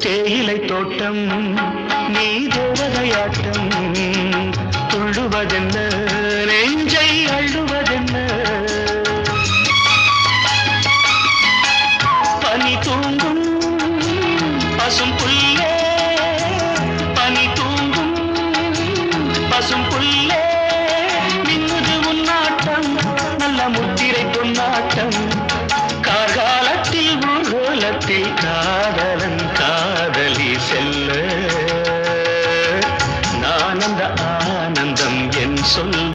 தேயிலை தோட்டம் நீ தேவதையாட்டம் துள்ளுவதென்ன நெஞ்சை அள்ளுவதென்ன? பனி தூங்கும் பசும் புல்லே பனி தூங்கும் பசும் புல்லே மின்னுது உன்னாட்டம் நல்ல முத்திரை பொன்னாட்டம் கார்காலத்தில் பூகோலத்தில் கார் காதலன் காதலி செல்ல. நான் அந்த ஆனந்தம் என் சொல்